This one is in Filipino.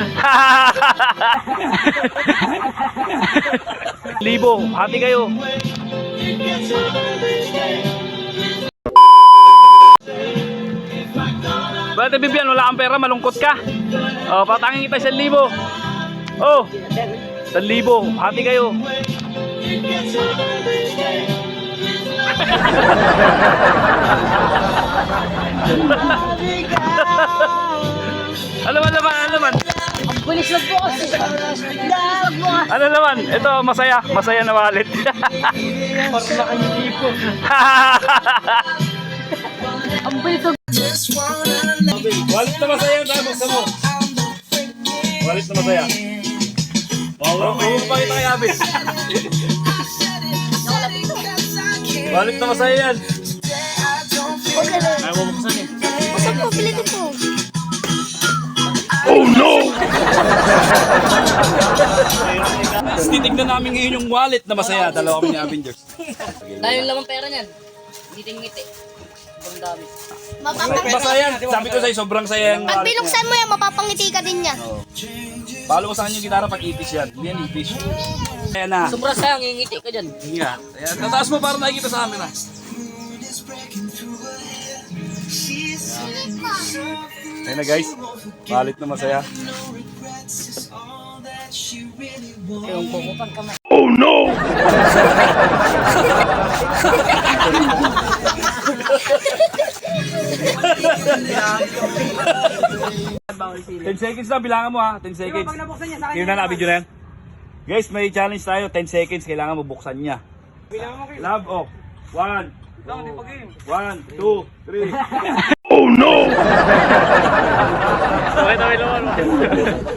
Libo, hati kayo. Bakit Bibian, wala kang pera, malungkot ka. Oh, patangin kita sa libo. Oh, sa libo, hati kayo. Naman, ano naman? Bilis kasi. Ano naman? Ito, masaya. Masaya na wallet. Ang bilis lang. wallet na masaya yung tayo buksan mo. Wallet na masaya. Wow, wow, pa kita kay Abis. Wallet na masaya yan. Ayaw mo buksan eh. Basta po, bilis ito. Tapos titignan namin ngayon yung wallet na masaya. Dalawa kami ni Avengers. Dahil lamang pera niyan. Ngiti-ngiti. Ang dami. Masaya yan. Sabi ko sa'yo, sobrang saya yung Pag wallet. binuksan mo yan, mapapangiti ka din yan. Palo ko sa kanya yung gitara pag itis yan. Hindi yan itis. Ayan na. Sobra sayang, ngingiti ka dyan. Ayan. Tataas mo para nakikita sa amin ah. Ayan na guys. Wallet na masaya. Yung kukupan kamay. Ten seconds na, bilangan mo ha. 10 seconds. Yun na na, video na yan. Guys, may challenge tayo. 10 seconds, kailangan mo buksan niya. Love, oh. One. two, One, two, three. oh no! Okay, okay,